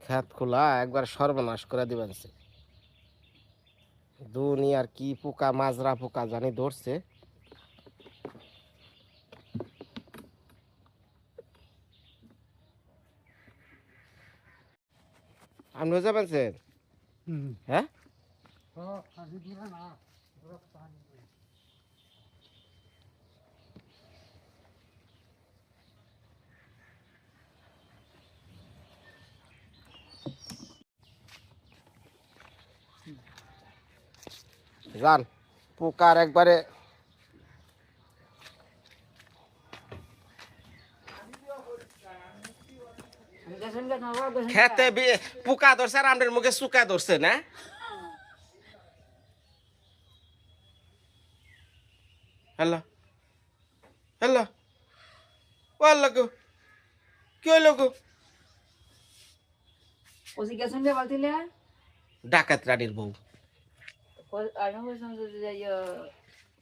খেত খোলা একবার সর্বনাশ করে দিবেন সে দুনিয়ার কি পোকা মাজরা পোকা জানি ধরছে। আপনি যাবেন স্যার হ্যাঁ? যান পোকার একবারে খেতে বি- পোকা ধরছে আর আমাদের মুখে শুকা ধরছে না হ্যালো হ্যালো ও আল্লাহ গো কি হইল গো ওসি গেছেন যে বলছিলে ডাকাত রানীর বউ Ano ko sa susunod yung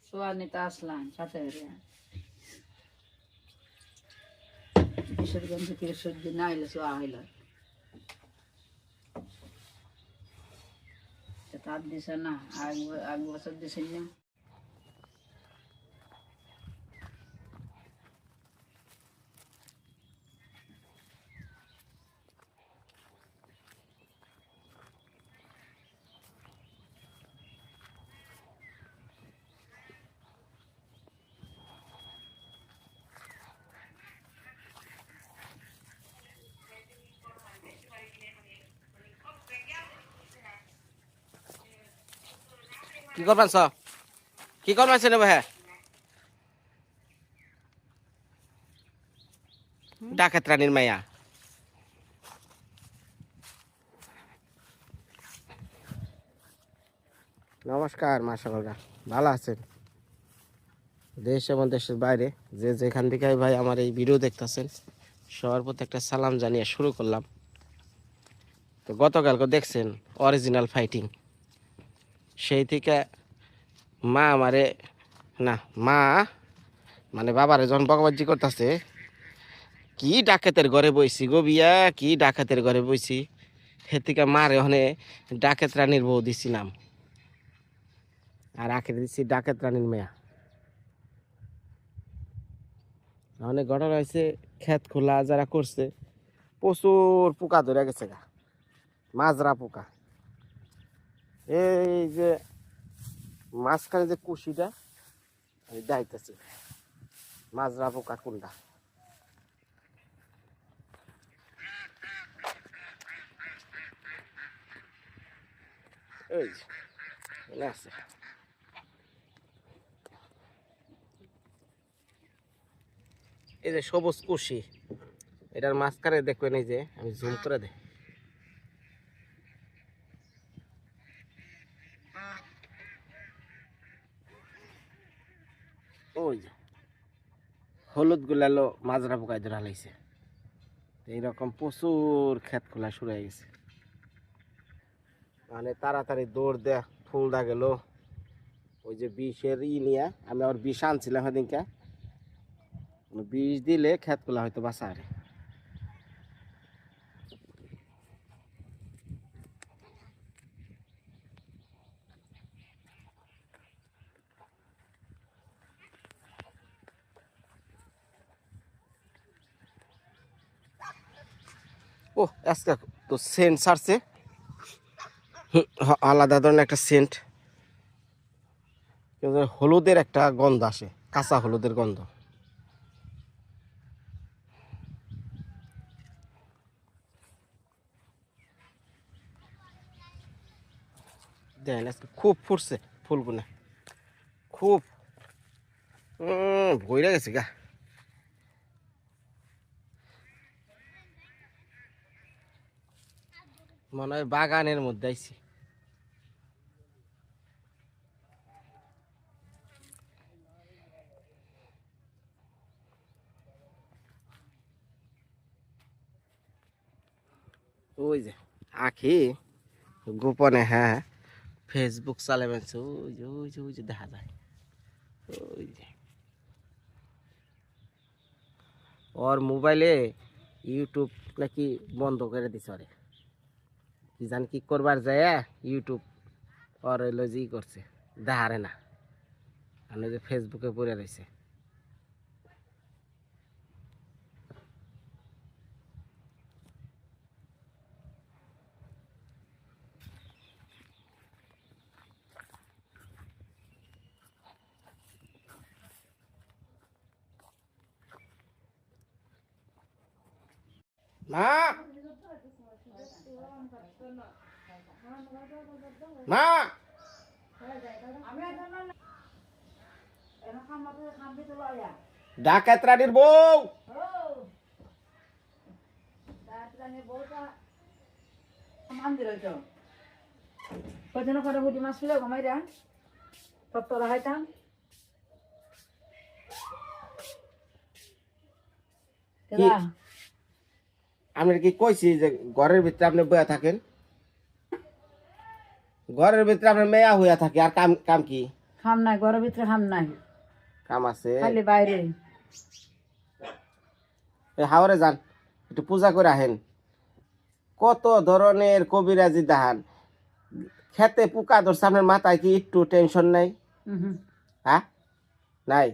I ni Taslan sa terya? Isod ganito kirisod din na ila suwahilat. Tatad di sana. I was a inyo. কি করবেন সব কি করবেন সে নেবে হ্যাঁ ডাকাত রানীর মাইয়া নমস্কার, মা ভালো আছেন? দেশ এবং দেশের বাইরে যে যেখান থেকে ভাই আমার এই ভিডিও দেখতেছেন, সবার প্রতি একটা সালাম জানিয়ে শুরু করলাম। তো গতকালকে দেখছেন অরিজিনাল ফাইটিং সেই থেকে মা আমারে, না, মা মানে বাবারে যখন বকবাজি করতেছে, কি ডাকাতের ঘরে বইছি গো বিয়া, কি ডাকাতের ঘরে বইছি। সে থেকে মারে ওখানে ডাকাত রানীর বউ দিছি নাম আর আখের দিচ্ছি ডাকাত রানীর মেয়া। অনেক ঘটনা হয়েছে ক্ষেত খোলা যারা করছে, প্রচুর পোকা ধরে গেছে গা, মাজরা পোকা। এই যে মাঝখানে যে কুশিটা দাইতেছি মাজরা পোকা কোনটা? এই আছে। এই যে সবুজ কুশি, এটার মাঝখানে দেখবেন এই যে, আমি জুম করে দেই হলুদ গুলালো মাজরা পোকায় ধরা লাগছে এইরকম প্রচুর ক্ষেত খোলা শুরু হয়ে গেছে। মানে তাড়াতাড়ি দৌড় দেয়া, ফুল দা গেল। ওই যে বিষের ই নিয়ে, আমি আবার বিষ আনছিলাম সেদিনকে। বিষ দিলে ক্ষেত খোলা হয়তো বাসা আরে ও আজকে তো সেন্ট হ- আলাদা ধরনের একটা সেন্ট হলুদের একটা গন্ধ আসে, কাঁচা হলুদের গন্ধ। আজকে খুব ফুটছে ফুলগুলো। খুব। ভইরা গেছে গা। মনে হয় বাগানের মধ্যে আইছি। ওই যে আখি গোপনে হ্যাঁ ফেসবুক চালাবেন ওই যে ওই যে ওই যে, দেখা যায়। ওই যে। ওর মোবাইলে ইউটিউব নাকি বন্ধ করে দিছে ওরে। জান কি করবার যায় ইউটিউব আর লজি করছে। দেখারে না। আর যে ফেসবুকে পড়ে রয়েছে মা! মা! ডাকাত রানীর বউ! কজন করে বুটি মাছ ছিল ঘমাইরা তত্তরা কি কইছি যে ঘরের ভিতরে আপনি বয়া থাকেন? ঘরের ভিতরে আপনার মেয়া হইয়া থাকে আর কাম কাম কি? খাম নাই ঘরের ভিতরে খাম নাই। কাম আছে। খালি বাইরে। এই হাওরে যান একটু পূজা করে আহেন। কত ধরনের কবিরাজি দাহান। খেতে পোকা ধরছে আপনার মাথায় কি একটু টেনশন নাই? হ্যাঁ? নাই?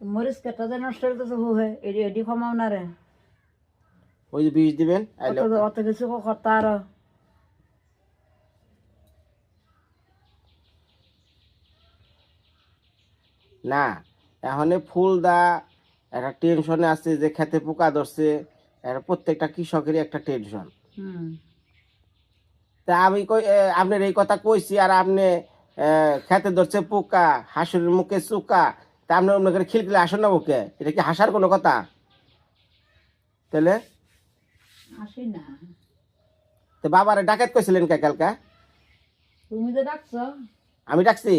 মরিচ কেটা যে নষ্ট হইতেছে হু হে এডি এডি কমাও না রে। ওই যে বীজ দিবেন অত কিছু কথা আর? না এখন ফুল দা একটা টেনশনে আছে যে খেতে পোকা ধরছে প্রত্যেকটা কৃষকেরই একটা টেনশন হুম। তা আমি আপনার এই কথা কইছি আর আপনি খেতে ধরছে পোকা হাসুরের মুখে চুকা তা আপনার অন্য করে খিলখিলে আসেন না বুকে এটা কি হাসার কোনো কথা? তাহলে? আসি না। তো বাবারে ডাকাত কইছিলেন কে কালকা? তুমি তো ডাকছো? আমি ডাকছি।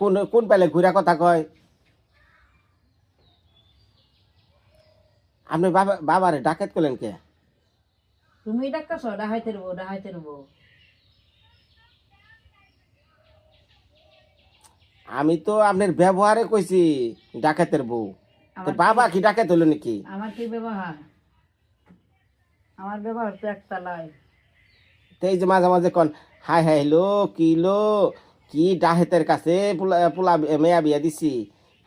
কোন কোন পেলে ঘুরা কথা কয়? আপনি বাবা বাবারে ডাকাত করলেন কে? তুমি ডাকছো ডাহাইতে রবো ডাহাইতে রবো আমি তো আপনার ব্যবহারে কইছি ডাকাতের বউ। বাবা কি ডাকাত হলো নাকি? আমার কি ব্যবহার? আমার ব্যবহার তো একটা লাই এই যে মাঝে মাঝে কন হাই হাই লো কি লো কি ডাহেতের কাছে পোলা পোলা মেয়া বিয়া দিছি?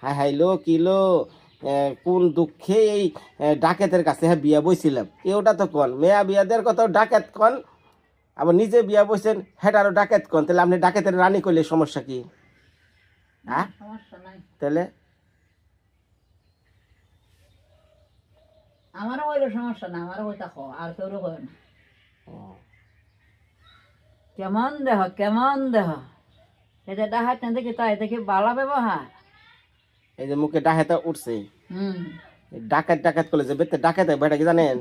হাই হাই লো কি লো কোন দুঃখে এই ডাকেতের কাছে হ্যাঁ বিয়া বইছিলাম? ওটা তো কন মেয়া বিয়াদের কত ডাকেত কন? আবার নিজে বিয়া বইছেন হেটারও ডাকেত কন? তাহলে আপনি ডাকেতের রানী করলে সমস্যা কি? হ্যাঁ? তাহলে? আমারও হইলে সমস্যা না আমারও হইতা খো আর কেউ হয় না। কেমন দেহ কেমন দেহ? এটা ডাহাত না দেখি তাই দেখি বালা ব্যবহার। এই যে মুখে ডাকাতে উঠছে। হুম। এই ডাকাত ডাকাত করলে যে বেতে ডাকাতে বেটা কি জানেন?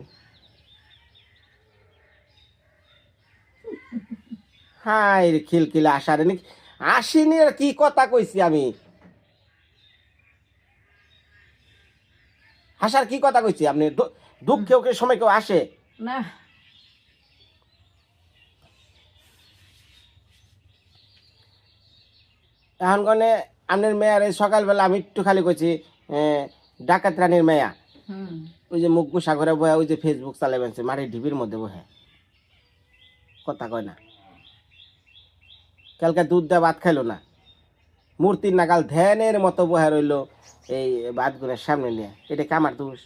হাই খিলখিলে আসারে নাকি আসিনি কি কথা কইছি আমি? হাসার কি কথা কইছি? আপনি দুঃখে ওকে সময় কেউ আসে? না। এখন কনে আপনার মেয়ার এই সকালবেলা আমি একটু খালি কইছি এ, ডাকাত রানীর মেয়া। ওই যে মুখ সাগরে বয়া ওই যে ফেসবুক চালাবেনছে মাটির ঢিবির মধ্যে বহে। কথা কয় না। কালকে দুধ দেওয়া ভাত খাইলো না। মূর্তির নাগাল ধ্যানের মতো বহে রইল এই ভাতগুলোর সামনে নিয়ে। এটা কি আমার দোষ?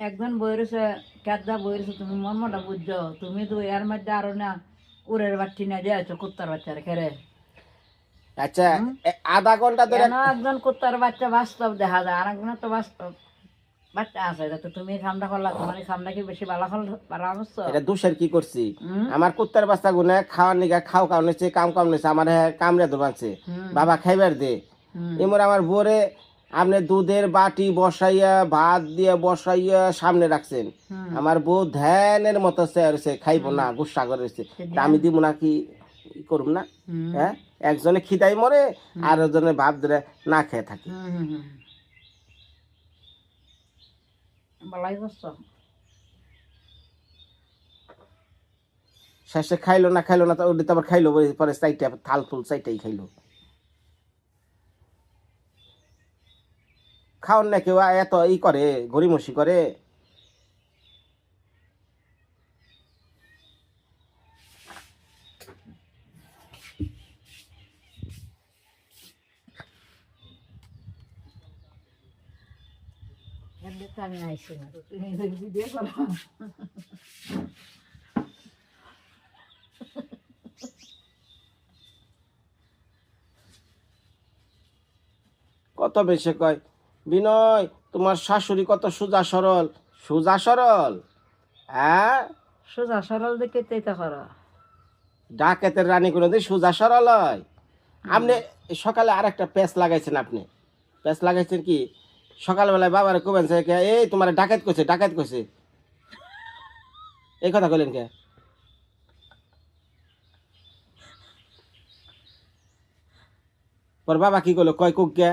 একজন বই রয়েছে কেদা বই রয়েছে তুমি মর্মটা বুঝছ? তুমি তো এর মধ্যে আরও না উড়ের বাচ্চি না দিয়েছ কুত্তার বাচ্চার খেরে আচ্ছা আধা ঘণ্টা ধরে একজন কুত্তার বাচ্চা বাস্তব দেখা যায়? আর একজনের তো বাস্তব। বাচ্চা আছে তো তুমি খামটা করলা তোমার খামটা কি বেশি ভালো হল ভালো হচ্ছে এটা দোষের কি করছি? আমার কুত্তার বাচ্চা গুনে খাওয়ার নিগা খাও কামড়েছে কাম কামড়েছে আমার কামড়ে দোবানছে বাবা খাইবার দে। এমন আমার বোরে আপনি দুধের বাটি বসাইয়া ভাত দিয়ে বসাইয়া সামনে রাখছেন। আমার বউ ধ্যানের মতো চেয়ারছে খাইবো না গুসা করেছে আমি দিব না কি করুম না? হ্যাঁ? একজনে খিদাই মরে আর একজনে ভাব ধরে না খেয়ে থাকে। করছ শেষে খাইলো না খাইলো না ওটা তো আবার খাইলো পরে চাইটা থাল ফুল চাইটাই খাইলো খাওয়ান না কেউ এত ই করে গড়িমসি করে আমি আইসি না। কত বেশি কয়? বিনয় তোমার শাশুড়ি কত সুজা সরল? সুজা সরল? হ্যাঁ? সোজা সরল দেখে তো এটা করো। ডাকাতের রানী কোনোদিন সুজা সরল হয়? আপনি সকালে আর একটা প্যাঁচ লাগাইছেন আপনি। প্যাঁচ লাগাইছেন কি? সকালবেলায় বাবার কবেন কে, এই তোমার ডাকাত করছে ডাকাত করছে এই কথা কইলেন কে? বাবা কি করল কয় কুক কে?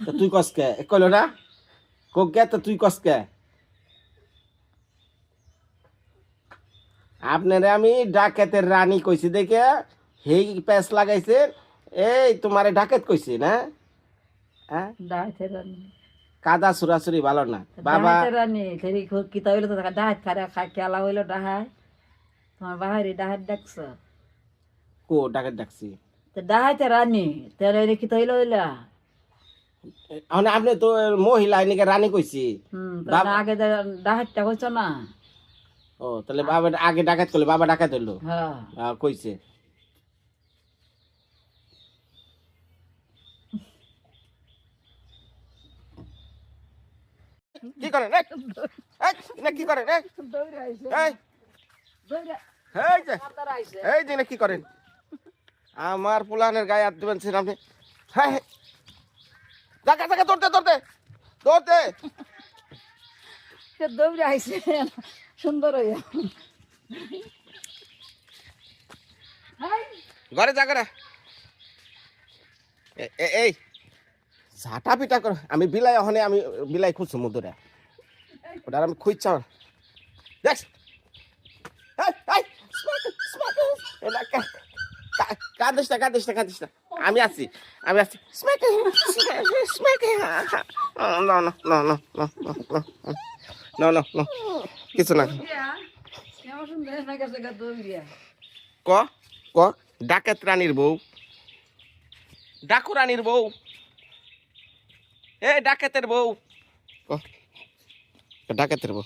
তো তুই কস কে? এ কইলো না? কুক কে? তো তুই কস কে? আপনারে আমি ডাকাতের রানী কইছি দেখে হেই প্যাঁচ লাগাইছে এই তোমারে ডাকাত কইছি না? হ্যাঁ? ডাহাইতে রানি। কাদা সুরাসুরি ভালো না। বাবা ডাহাইতে রানি সেরি কিতা হইল ডাহাত খারে খাই খেলা হইল ডাহাই তোমার বাহারি ডাহাত ডাকছ কো ডাকাত ডাকছি ডাহাইতে রানি তাহলে রে কিতা হইল হইলা? মানে আপনি তো মহিলা এনেকে রানী কইছি। আগে ডাহাতটা কইছ না? ও তাহলে বাবা আগে ডাকাত করল বাবা ডাকাত হইল। হ্যাঁ। কইছে। কি করেন কি করেন এই? যে কি করেন? আমার পুলানের গায়ে আর দেবেন সেরাম হ্যাঁ দেখা দেখা ধরতে ধরতে ধরতে দৌড়ে আইসে সুন্দর হইয়া। ঘরে যা করে এই। ছাটা পিঠা কর আমি বিলাই অহনে আমি বিলাই খুঁজছো মধুরা ওটা আমি খুঁজছ দেখ কাঁদিস না কাঁদিস না কাঁদিস না আমি আছি আমি আছি কিছু না ক ক ডাকাত রানীর বউ ডাকু রানীর বউ এ ডাকাতের বউ। ডাকাতের বউ।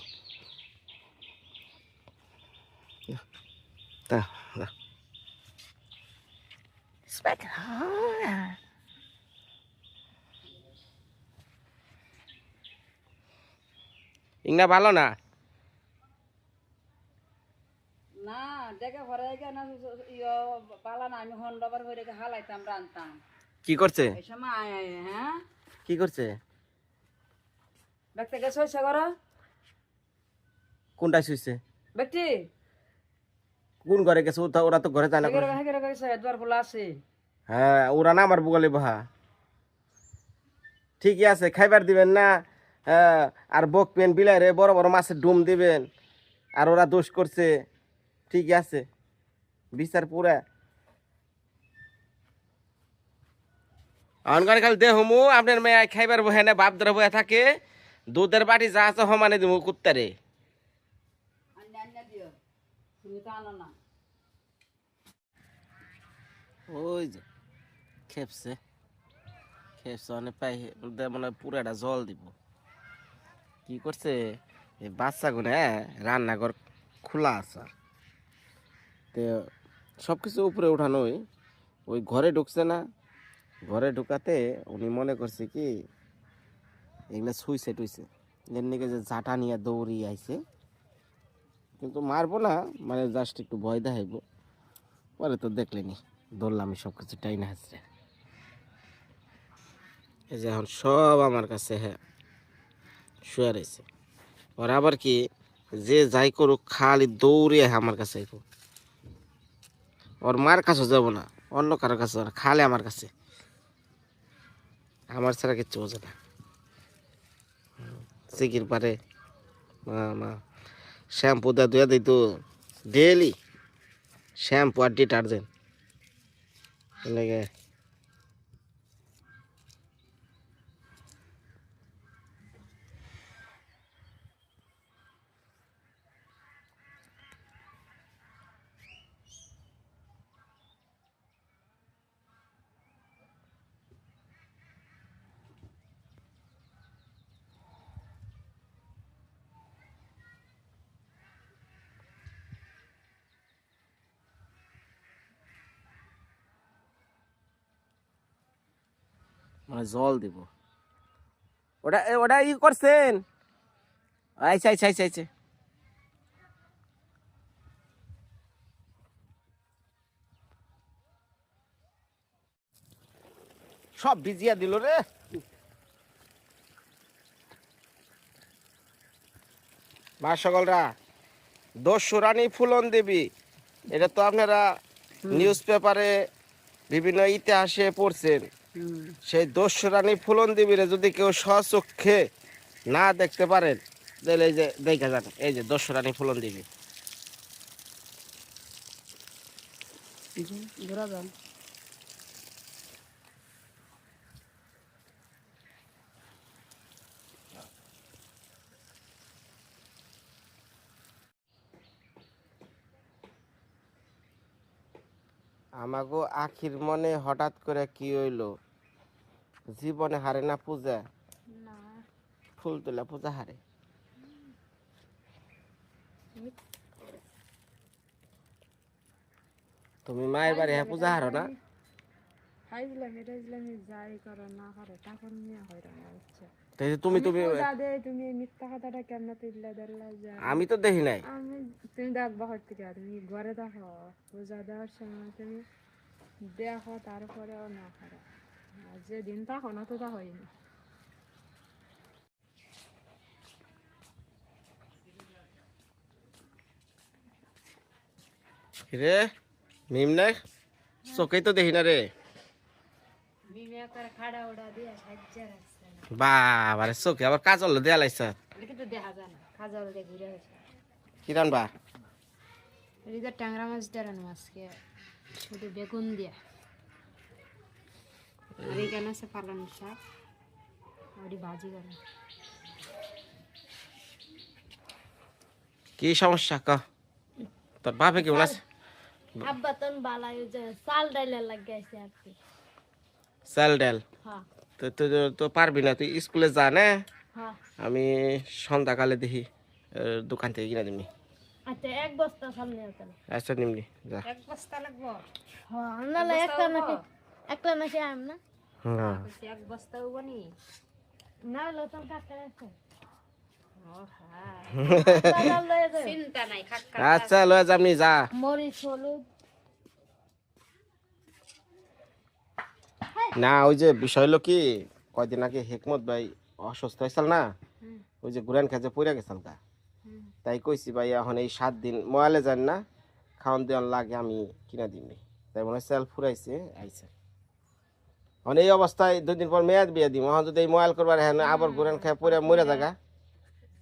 ভালো না? না দেখে ঘরে না ইয়ে পালা না আমি হন্ডবার হয়ে রেখে হালাইতাম রানতাম কি করছে? এই সময় আয় আয় হ্যাঁ? কি করছে? ব্যক্তি গেছে হয়েছে ঘর? কোনটা শুইছে ব্যক্তি? কোন ঘরে গেছে? ওটা ওরা তো ঘরে যায় না হেগেরে হেগেরে গেছে? দুয়ার খোলা আছে। হ্যাঁ ওরা না আমার বুগলে বাহা। ঠিকই আছে খাইবার দিবেন না। হ্যাঁ আর বকবেন বিলাইরে বড় বড় মাছের ডুম দিবেন। আর ওরা দোষ করছে। ঠিকই আছে। বিচার পুরা। অনগান খালি দে হুমু, আপনার মেয়ে খাইবার বহে না, বাপ ধরে বহে থাকে। দুধের বাটি যা আছে সমানে দিব কুত্তারে। ওই যে, খেপছে। খেপছে অনেক পাই, দে মনে হয় পুরাটা জল দিব। কি করছে? বাচ্চাগুলো হ্যাঁ রান্নাঘর খোলা আছে। তো সব কিছু উপরে উঠানোই, ওই ঘরে ঢুকছে না। ঘরে ঢুকাতে উনি মনে করছে কি এগুলা ছুইছে টুইছে। এর যে ঝাঁটা নিয়ে দৌড়ি আইছে। কিন্তু মারবো না মানে জাস্ট একটু ভয় দেখাইবো। পরে তো দেখলেনি ধরলাম আমি সব কিছু টাইনা হাসছে এই যে এখন সব আমার কাছে হ্যাঁ শুয়ে রয়েছে। ওর আবার কি যে যাই করুক খালি দৌড়ে আমার কাছে। ওর মার কাছে যাব না অন্য কারোর কাছে না, আমার কাছে। আমার ছাড়া কিচ্ছু বোঝে না। সিকির পারে শ্যাম্পু দা, ধুয়ে দিই তো ডেলি শ্যাম্পু আর ডিটারজেন্ট। লেগে আর জল দিব। ওটা ওটা ই করছেন? আইছে আইছে আইছে আইছে। সব ভিজিয়া দিল রে। মা সকলরা দস্যুরানী ফুলন দেবী এটা তো আপনারা নিউজ পেপারে বিভিন্ন ইতিহাসে পড়ছেন। সেই দস্যুরানী ফুলন দেবীরে যদি কেউ স্বচক্ষে না দেখতে পারেন তাহলে এই যে দেখা যান এই যে দস্যুরানী ফুলন দেবী আমাগো আখির মনে হঠাৎ করে কি হইল? জীবনে হারে না পূজা? ফুল তোলা পূজা হারে? তুমি মায়ের বাড়ি হ্যাঁ পূজা হারো না? হচ্ছে তুমি তুমি আমি তো দেখি নাই। তুমি দেখবা থেকে তুমি ঘরে দেখো পূজা দেওয়ার সময় তুমি দেখো তারপরেও না আর যেদিন তখন না তো তা হয়নি। রে মিম নাই? চোখেই তো দেখি না রে। দিয়ে বাবারে চোখে আবার কাজল দেয়া না দিয়ে কি রানবা? ট্যাংরা মাছ দেওয়ার মাছকে শুধু বেগুন দিয়া। আর এখানে আছে পালন শাক? আর এই ভাজি করে কি সমস্যা ক? তোর বাপে কেমন আছে আব্বা তন বালাই যে চাল ডাইলে লাগাইছে আর কি। চাল ডাল? হ্যাঁ। তো তো তো পারবি না তুই স্কুলে যা না? হ্যাঁ। আমি সন্ধ্যাকালে দেখি দোকান থেকে কিনা দিমনি। আচ্ছা এক বস্তা সামনে আছে আচ্ছা নিমনি যা। এক বস্তা লাগবো? হ্যাঁ নালে একটা নাকি আম না? হ্যাঁ এক বস্তা না। লতন কাকা আছে চিন্তা নাই খাক্কা আচ্ছা লয়ে যাবনি যা। মরিচ হলুদ। না ওই যে বিষয় হলো কি কয়দিন আগে হেকমত ভাই অসুস্থ হয়েছিল না ওই যে গুরান খেজে পড়ে গেছিল গা। তাই কইছি ভাই এখন এই সাত দিন মোয়ালে যান না খাওয়ান দেওয়ান লাগে আমি কিনা দিমনি। তাই মনে হয় সেল ফুরাইছে আইছে। এখন এই অবস্থায় দুদিন পর মেয়াদ বিয়ে দিম। এখন যদি এই মোবাইল করবার হ্যাঁ আবার গুরান খেয়ে পড়ে মরে জায়গা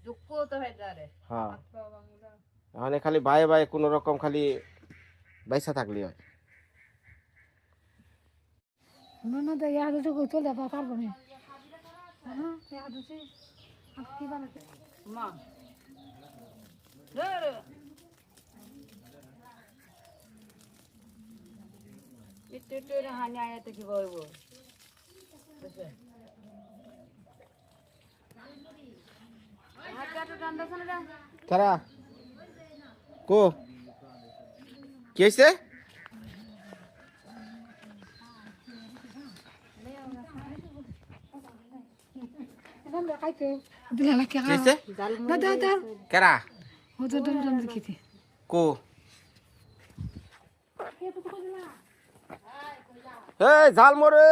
দুঃখ তো হয়ে হ্যাঁ। এখন খালি বায়ে বায়ে কোনো রকম খালি বাইসা থাকলি হয়। না তো ইয়াদ তো কই চলে পারব না। হ্যাঁ ইয়াদ আছে কি বানাতে মা। ধর। একটু একটু করে হানি আয়াতে কি বলব কারা কো? কি হয়েছে জাল মরে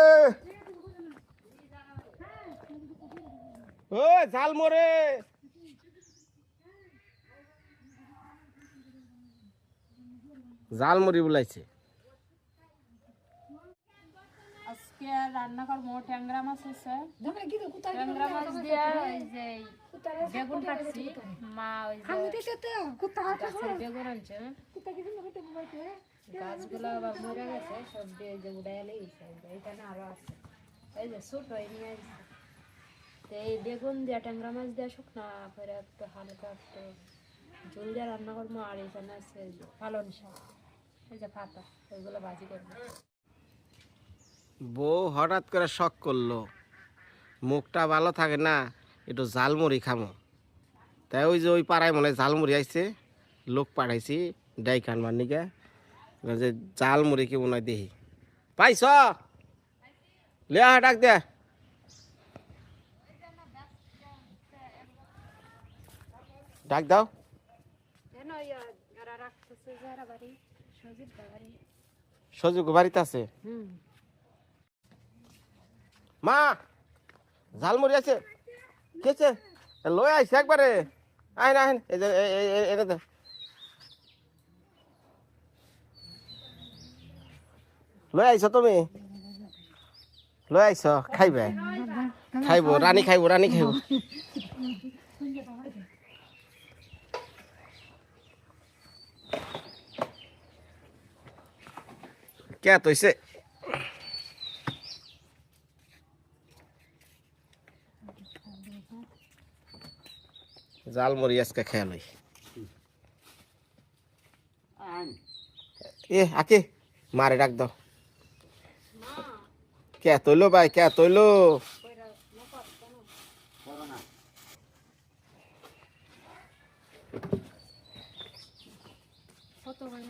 ওই জাল মরে জাল মরি বলাইছে। আজকে রান্না করব ট্যাংরা মাছ আছে ট্যাংরা মাছ দিয়ে ওই যে বেগুন কাটছি। মা ওই যে বেগুন আনছে। গাছগুলো আবার মরে গেছে সব দিয়ে যে উড়াইলে গেছে এইখানে আরও আছে। এই যে ছোট হয়ে নিয়ে আসছে এই বেগুন দিয়ে ট্যাংরা মাছ দিয়ে শুকনা করে একটু হালকা একটু ঝোল দিয়ে রান্না করব, আর এখানে আছে পালন শাক, এই যে পাতা, ওইগুলো ভাজি করব। বউ হঠাৎ করে শখ করল, মুখটা ভালো থাকে না, একটু ঝালমুড়ি খামো। তাই ওই যে ওই পাড়ায় মনে হয় ঝালমুড়ি আইছে, লোক পাঠাইছি ডাই কানবার নিকে এবার যে ঝালমুড়ি কি মনে হয় দেখি। পাইছ? লে ডাক দে। ডাক দাও সজুগ বাড়িতে আছে মা ঝালমুড়ি আছে কেছে লই আইছে একবারে আইন আইন এটা দে। লই আইছ তুমি লই আইছ খাইবে খাইব রানী খাইব রানী খাইব কে তৈছে জাল মরি আজকে খেয়া লই। এ, আকে, মারে ডাক দাও। কে তৈলো ভাই কে তৈলো কত ভাই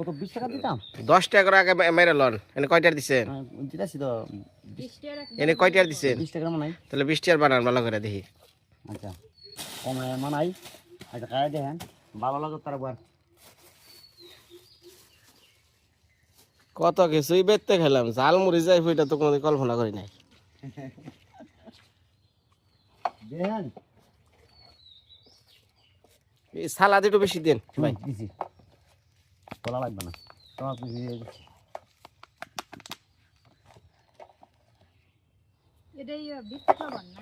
কত বিশ টাকা দিতাম? দশ টাকা করে আগে মেরে লন। এনে কয়টার দিছেন? দিতেছি তো। বিশ টাকা এনে কয়টার দিছেন? বিশ টাকা মানাই। তাহলে বিশ টাকার বানান ভালো করে দেখি। আচ্ছা। কমে মানাই। আচ্ছা খাই দেখেন। ভালো লাগে তার বার কত কিছুই বেচতে খেলাম। জাল মুড়ি যাই এটা তো কোনো কল্পনা করি নাই। দেখেন। এই সালাদ একটু বেশি দেন ভাই। তোলা লাগবে না। তোমার এটাই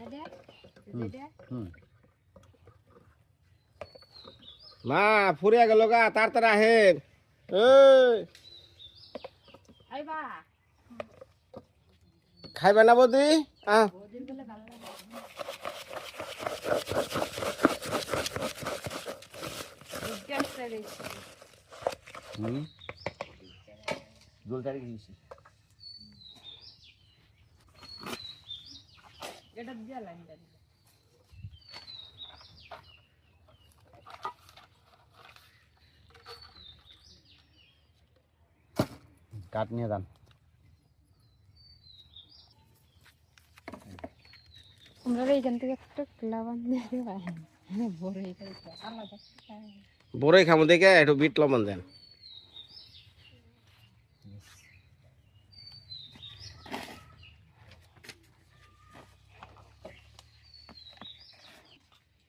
এটা? এটা হুম মা ফুরিয়া গেল গা তার তারা আইবা খাইবে না বদি? আহ ওদিন বলে ভালো লাগে গ্যাসটা দিচ্ছি হুম জল চারি দিয়েছি এটা দিয়ে লাইনটা কাঠ নিয়ে যান। আমরা এইখান থেকে একটা লাভান দিয়ে বড় বড়ই খামো দেখে একটু বিট লবণ দেন।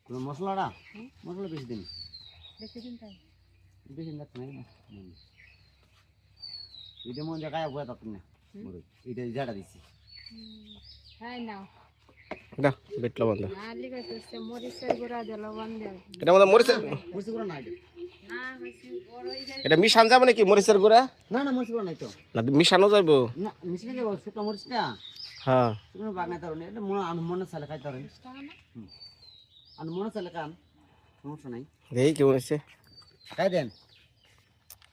মশলাটা? মশলা বেশি দিন। বেশি দিন তাই? বেশি দিন নাই। এটা মন জায়গায় বয়ে তখন না। এটা যেটা দিচ্ছি হ্যাঁ না মরিচের গুঁড়া এটা মধ্যে মরিচের মরিচি গুঁড়া নাই এটা। না এটা মিশান যাবে নাকি মরিচের গুঁড়া? না না মরিচি গুঁড়া নাই তো। না মিশানো যাইব। না মিশিয়ে দেবো শুকনো মরিচটা। হ্যাঁ। শুকনো বাগানে তার এটা মনে আন মনে চালে খাইতে পারেন আর মনে চালে সমস্যা নাই। দেখি কেমন হয়েছে। খাই দেন?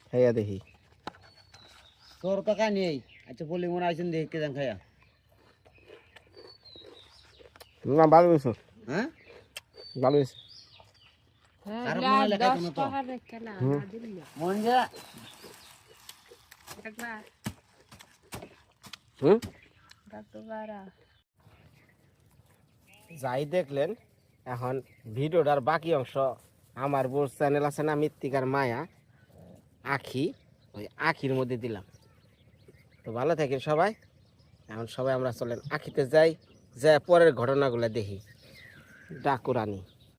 খাইয়া দেখি। তোর তো খাই নেই। আচ্ছা বলি মনে দেখি কে দেন খাইয়া। না ভালো হয়েছে। হ্যাঁ? ভালো হয়েছে। আর মনে হলে খাইতো তো? টাকা রেখে না না। দিলে মন যা হুম? যাই দেখলেন এখন ভিডিওটার বাকি অংশ আমার বোর চ্যানেল আছে না, মৃত্তিকার মায়া, আখি, ওই আখির মধ্যে দিলাম। তো ভালো থাকেন সবাই। এখন সবাই আমরা চলেন আখিতে যাই যা পরের ঘটনাগুলো দেখি। ডাকুরানি